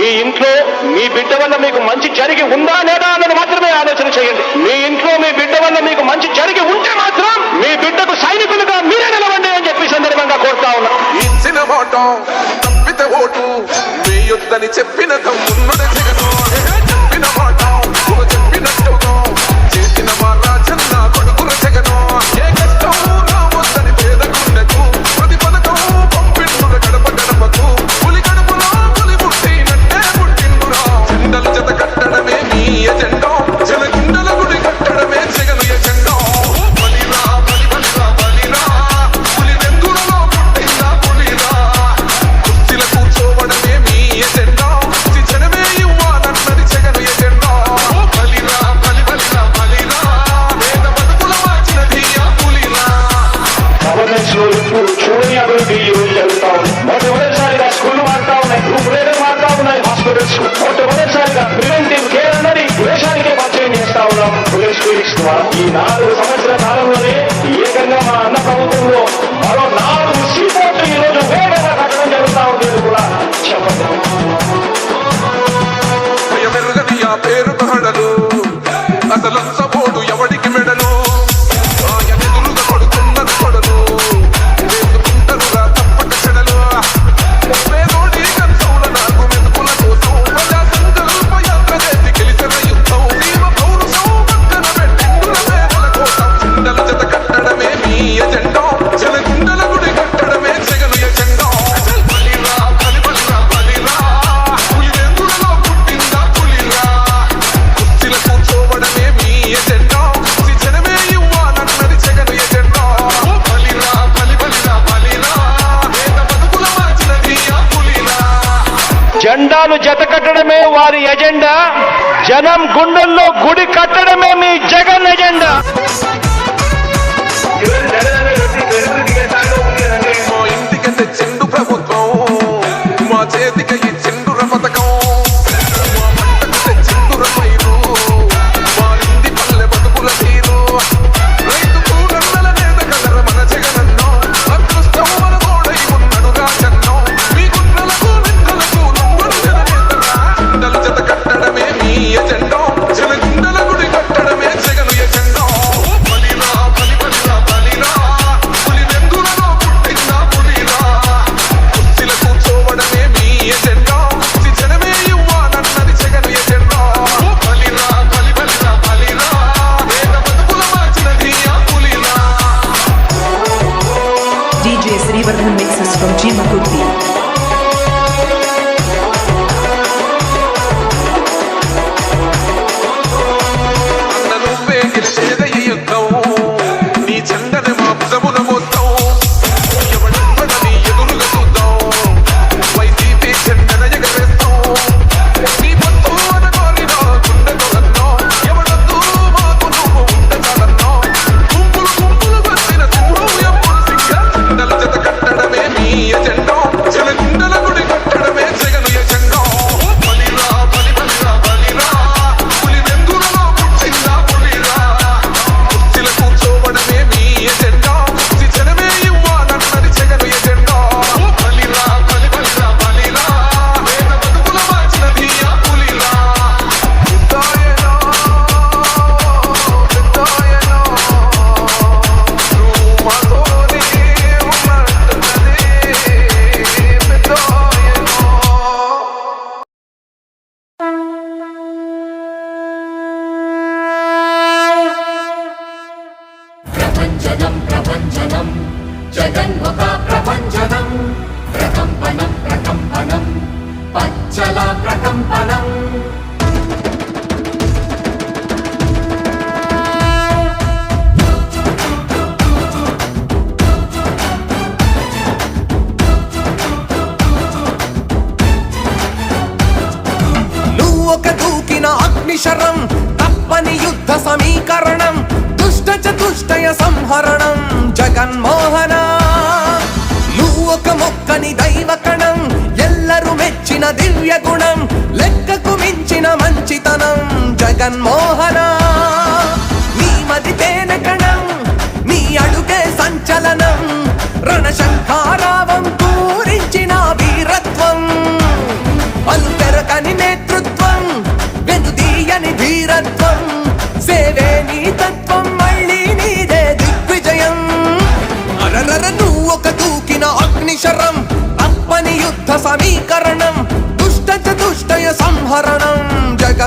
మీ ఇంట్లో మీ బిడ్డ వల్ల మీకు మంచి జరిగి ఉందా లేదా అన్నది మాత్రమే ఆలోచన చేయండి. మీ ఇంట్లో మీ బిడ్డ వల్ల మీకు మంచి జరిగి ఉంటే మాత్రం మీ బిడ్డకు సైనికులుగా మీరే నిలవండి అని చెప్పి సందర్భంగా కోరుతా ఉన్నా. ఓటు మీ యుద్ధని చెప్పిన తమ్ముడు ఎజెండా? జనం గుండెల్లో గుడి కట్టడమే మీ జగన్ ఎజెండా. చెండు ప్రభుత్వం? మా చేతికి చెండు రథకం ప్రపంచనం ప్రపంచనం జగన్ముఖ ప్రపంచనం. ప్రకంపనం ప్రకంపనం. పచ్చల ప్రకంపనం. హరణం జగన్మోహన. నువ్వు ఒక మొక్కని దైవ కణం ఎల్లరూ మెచ్చిన దివ్య గుణం లెక్కకు మించిన మంచితనం జగన్మోహనా.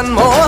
జగన్మోహన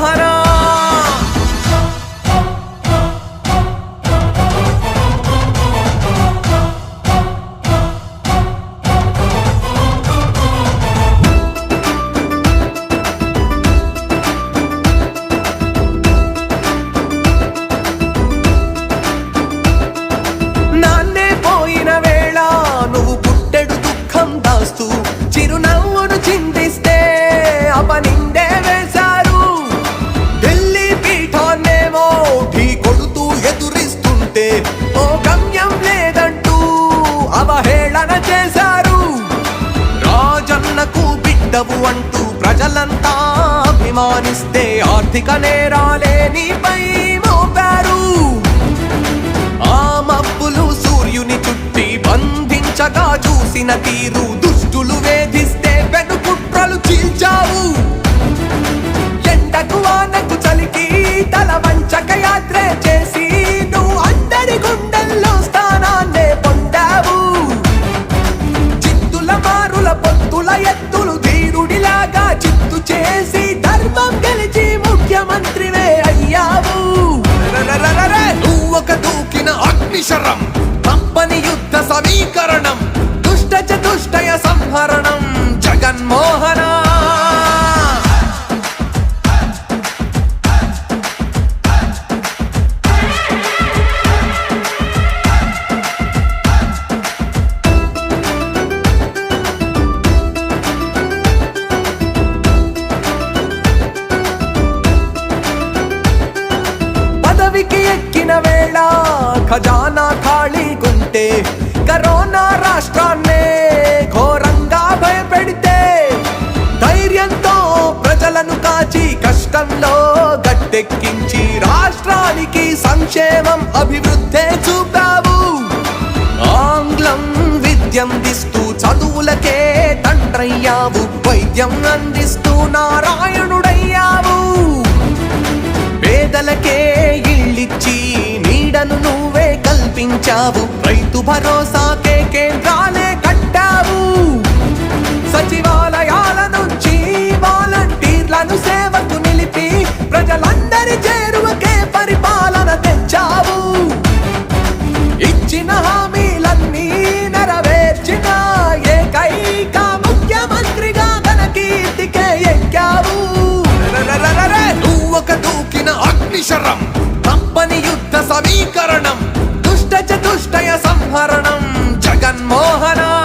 ఆర్థిక నేరాలే నీపై మోపారు. ఆ మబ్బులు సూర్యుని చుట్టి బంధించగా చూసిన తీరు. ఖాళీగుంటే కరోనా రాష్ట్రాన్నే ఘోరంగా భయపెడితే ధైర్యంతో ప్రజలను కాచి కష్టంలో గట్టెక్కించి రాష్ట్రానికి సంక్షేమం అభివృద్ధే చూపావు. ఆంగ్లం విద్యం దిస్తూ చదువులకే తండ్రయ్యావు. వైద్యం అందిస్తూ నారాయణుడయ్యావు. పేదలకే ఇళ్ళిచ్చి నీడను నువ్వు కల్పించావు రైతు భరోసాకే కేంద్రాలే కట్టావు. సచివాలయాల నుంచి వాలంటీర్లను సేవకు నిలిపి ప్రజలందరి చేరువకే పరిపాలన తెచ్చావు. ఇచ్చిన హామీలన్నీ నెరవేర్చిన ఏకైక ముఖ్యమంత్రిగా తన కీర్తికే ఎక్కావు. నువ్వొక దూకిన అగ్నిశరం తప్పని యుద్ధ సమీకరణం దుష్టయ సంహరణం జగన్మోహనా.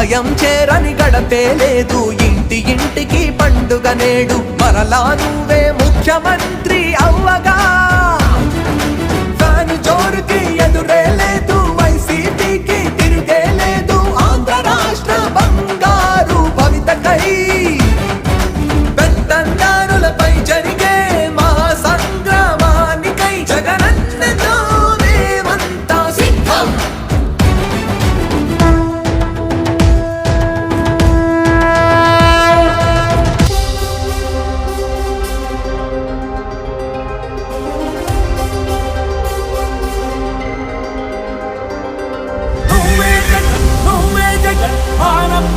సమయం చేరని గడపేలేదు ఇంటి ఇంటికి పండుగ నేడు మరలా నువ్వే ముఖ్యమంత్రి అవ్వగా. దాని జోరుకి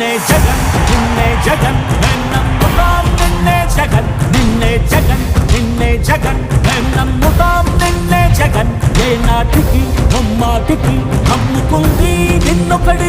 నిన్నే జగన్ నిన్నే జగన్ మేం నమ్ముతాం నిన్నే జగన్ నిన్నే జగన్ నిన్నే జగన్ మేం నమ్ముతాం నిన్నే జగన్. ఏ నాటికి నమ్మాటికి నమ్ముకుంది నిన్నొకడిని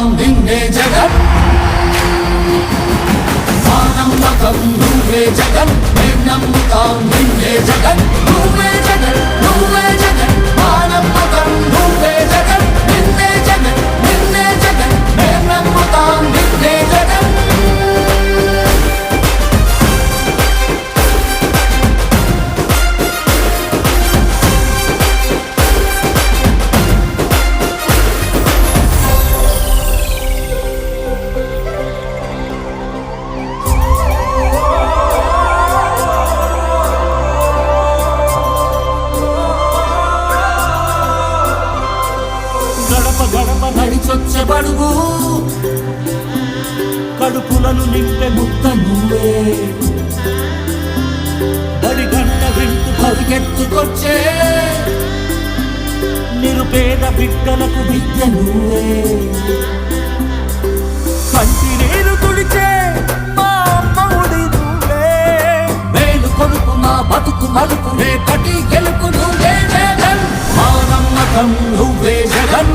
నమ్ముతాం నిన్నే జగన్. మా నమ్మకం నువ్వే జగన్. మేం నమ్ముతాం నిన్నే జగన్. నువ్వే జగన్ నువ్వే కడుపులను నింపె ముక్త నువ్వే. దడి గంట వింటూ పరిగెత్తుకొచ్చే. నిరుపేద బిడ్డలకు విద్య నువ్వే. కంటి నీరు తుడిచే మా అమ్మఒడి నువ్వే. మేలు కొడుకు మా బతుకు మలుపు రేపటి గెలుపు నువ్వే జగన్. మా నమ్మకం నువ్వే జగన్.